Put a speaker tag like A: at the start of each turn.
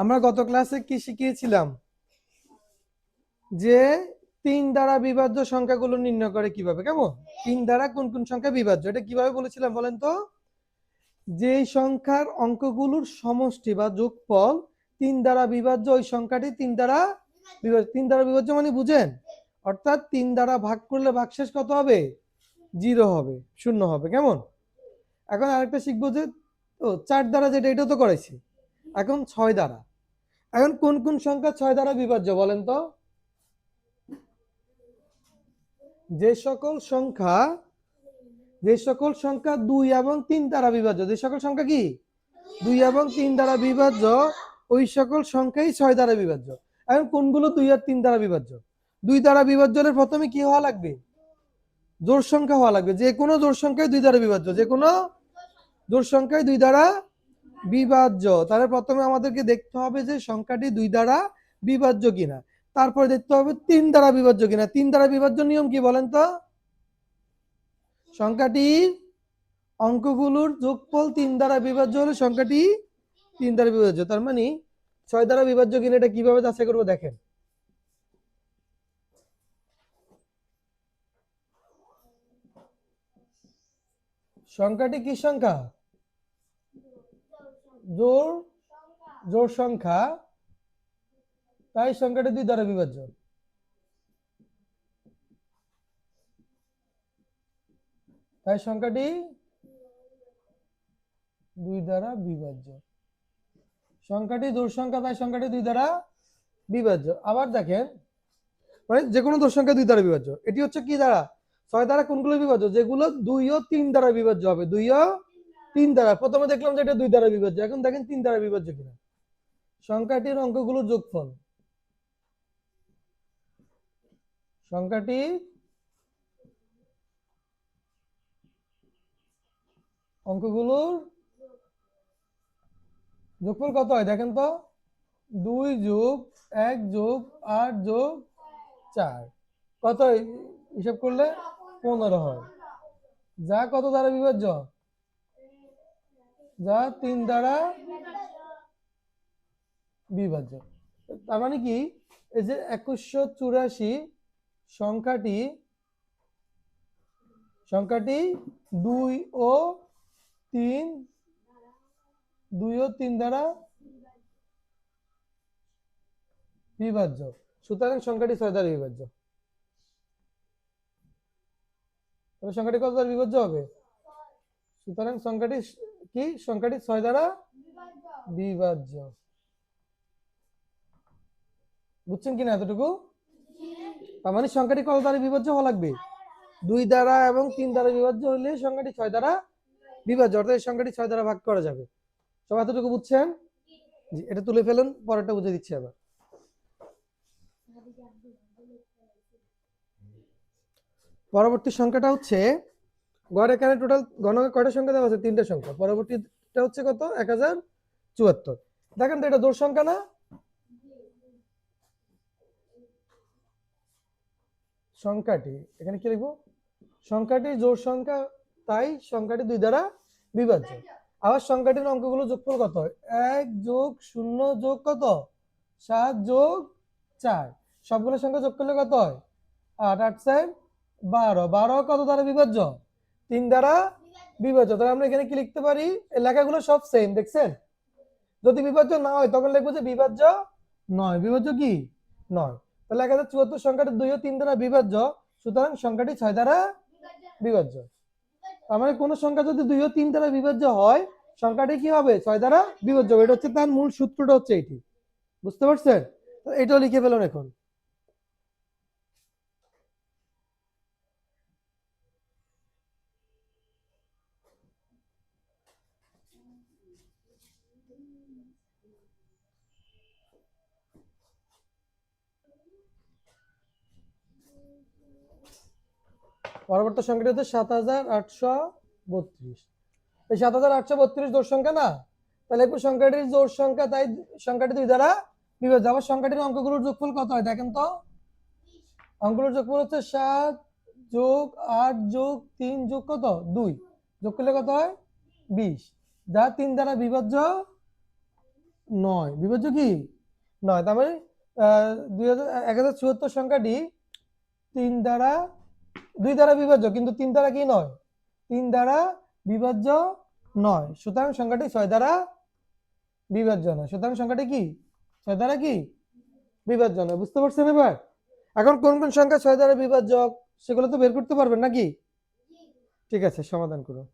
A: আমরা গত ক্লাসে কি শিখিয়েছিলাম? যে তিন দ্বারা বিভাজ্য সংখ্যাগুলো নির্ণয় করে কীভাবে, কেমন? তিন দ্বারা কোন কোন সংখ্যা বিভাজ্য, এটা কীভাবে বলেছিলাম বলেন তো? যে সংখ্যার অঙ্কগুলোর সমষ্টি বা যোগফল তিন দ্বারা বিভাজ্য, ওই সংখ্যাটি তিন দ্বারা বিভাজ্য, তিন দ্বারা বিভাজ্য মানে বুঝেন? অর্থাৎ তিন দ্বারা ভাগ করলে ভাগশেষ কত হবে? জিরো হবে, শূন্য হবে, কেমন? এখন আরেকটা শিখব যে ও চার দ্বারা যেটা এটা তো করেছি। এখন ছয় দ্বারা। এখন কোন কোন সংখ্যা ছয় দ্বারা বিভাজ্য বলেন তো? যে সকল সংখ্যা, যে সকল সংখ্যা দুই এবং তিন দ্বারা বিভাজ্য, যে সকল সংখ্যা কি? দুই এবং তিন দ্বারা বিভাজ্য, ওই সকল সংখ্যাই ছয় দ্বারা বিভাজ্য। এখন কোনগুলো দুই আর তিন দ্বারা বিভাজ্য? দুই দ্বারা বিভাজ্য হলে প্রথমে কি হওয়া লাগবে? জোর সংখ্যা হওয়া লাগবে। যে কোনো জোর সংখ্যায় দুই দ্বারা বিভাজ্য, যে কোনো জোর সংখ্যায় দুই দ্বারা বিভাজ্য। তাহলে প্রথমে আমাদেরকে দেখতে হবে যে সংখ্যাটি দুই দ্বারা বিভাজ্য কিনা। তারপরে দেখতে হবে তিন দ্বারা বিভাজ্য কিনা। তিন দ্বারা বিভাজ্য নিয়ম কি বলেন তো? সংখ্যাটি অঙ্কগুলোর যোগফল তিন দ্বারা বিভাজ্য হলে সংখ্যাটি তিন দ্বারা বিভাজ্য। তার মানে ছয় দ্বারা বিভাজ্য কিনা এটা কীভাবে যাচাই করব দেখেন। সংখ্যাটি কি সংখ্যা? জোর জোর সংখ্যা, তাই সংখ্যাটি দুই দ্বারা বিভাজ্য। তাই সংখ্যাটি দুই দ্বারা বিভাজ্য। সংখ্যাটি জোর সংখ্যা, তাই সংখ্যাটি দুই দ্বারা বিভাজ্য। আবার দেখেন মানে যে কোনো দোষ সংখ্যা দুই দ্বারা বিভাজ্য। এটি হচ্ছে কি দ্বারা? ছয় দ্বারা কোনগুলো বিভাজ্য? যেগুলো দুই ও তিন দ্বারা বিভাজ্য হবে। দুই ও তিন দ্বারা প্রথমে দেখলাম যে এটা দুই দ্বারা বিভাজ্য। এখন দেখেন তিন দ্বারা বিভাজ্য কিনা। সংখ্যাটির অঙ্কগুলোর যোগফল। সংখ্যাটি অঙ্কগুলোর যোগফল কত হয়? দেখেন তো। দুই যোগ এক যোগ আট যোগ চার। কত? হিসাব করলে পনেরো হয়। যা কত দ্বারা বিভাজ্য? যা তিন দ্বারা বিভাজ্য। তার মানে কি? এই যে একুশশো চুরাশি সংখ্যাটি সংখ্যাটি দুই ও তিন, দুই ও তিন দ্বারা বিভাজ্য। সুতরাং সংখ্যাটি ছয় দ্বারা বিভাজ্য। সংখ্যাটি কত দ্বারা বিভাজ্য হবে? সুতরাং সংখ্যাটি কি? সংখ্যাটি ছয় দ্বারা বিভাজ্য। বুঝছেন কিনা এতটুকু? তার মানে সংখ্যাটি কত দ্বারা বিভাজ্য হওয়া লাগবে? দুই দ্বারা এবং তিন দ্বারা বিভাজ্য হলে সংখ্যাটি ছয় দ্বারা বিভাজ্য, অর্থাৎ এই সংখ্যাটি ছয় দ্বারা ভাগ করা যাবে। সব এতটুকু বুঝছেন? এটা তুলে ফেলুন, পরেরটা বুঝে দিচ্ছি আবার। পরবর্তী সংখ্যাটা হচ্ছে গড় এখানে টোটাল গণকে কয়টা সংখ্যা দেওয়া আছে তিনটা সংখ্যা। পরবর্তীটা হচ্ছে কত? এক হাজার চুয়াত্তর। দেখেন তো এটা জোর সংখ্যা না? সংখ্যাটি, এখানে কি লিখব? সংখ্যাটি জোর সংখ্যা, তাই সংখ্যাটি দুই দ্বারা বিভাজ্য। আবার সংখ্যাটির অঙ্কগুলো যোগফল কত এক যোগ শূন্য যোগ কত? সাত যোগ চার। সবগুলো সংখ্যা যোগ করলে কত হয়? আট আট চার বারো। বারো কত দ্বারা বিভাজ্য? তিন দ্বারা বিভাজ্য। তাহলে আমরা এখানে কি লিখতে পারি? লেখাগুলো সব সেম দেখছেন? যদি বিভাজ্য না হয়, তখন লিখব যে বিভাজ্য নয়। বিভাজ্য কি? নয়। তাহলে এক হাজার চুয়াত্তর সংখ্যাটি দুই ও তিন দ্বারা বিভাজ্য, সুতরাং সংখ্যাটি ছয় দ্বারা বিভাজ্য। তার মানে কোনো সংখ্যা যদি দুই ও তিন দ্বারা বিভাজ্য হয়, সংখ্যাটি কি হবে? ছয় দ্বারা বিভাজ্য এটা হচ্ছে তার মূল সূত্রটা হচ্ছে এটি। বুঝতে পারছেন? এটাও লিখে ফেলুন এখন। পরবর্তী সংখ্যাটি হচ্ছে সাত হাজার আটশো বত্রিশ। এই সাত হাজার আটশো বত্রিশ জোর সংখ্যা না? তাহলে একটু সংখ্যাটির জোর সংখ্যা, তাই সংখ্যাটি দুই দ্বারা বিভাজ্য আবার সংখ্যাটির অঙ্কগুলোর যোগফল কত হয় দেখেন তো? অঙ্কগুলোর যোগফল হচ্ছে সাত যোগ আট যোগ তিন যোগ কত? দুই। যোগ করলে কত হয়? বিশ। যা তিন দ্বারা বিভাজ্য নয়। বিভাজ্য কি? নয়। তার মানে দুই হাজার এক হাজার চুয়াত্তর সংখ্যাটি তিন দ্বারা, দুই দ্বারা বিভাজ্য কিন্তু তিন দ্বারা কি নয়? তিন দ্বারা বিভাজ্য নয়। সুতরাং সংখ্যাটি ছয় দ্বারা বিভাজ্য নয়। সুতরাং সংখ্যাটি কি? ছয় দ্বারা কি? বিভাজ্য নয়। বুঝতে পারছেন এবার? এখন কোন কোন সংখ্যা ছয় দ্বারা বিভাজ্য সেগুলো তো বের করতে পারবেন নাকি? ঠিক আছে, সমাধান করুন।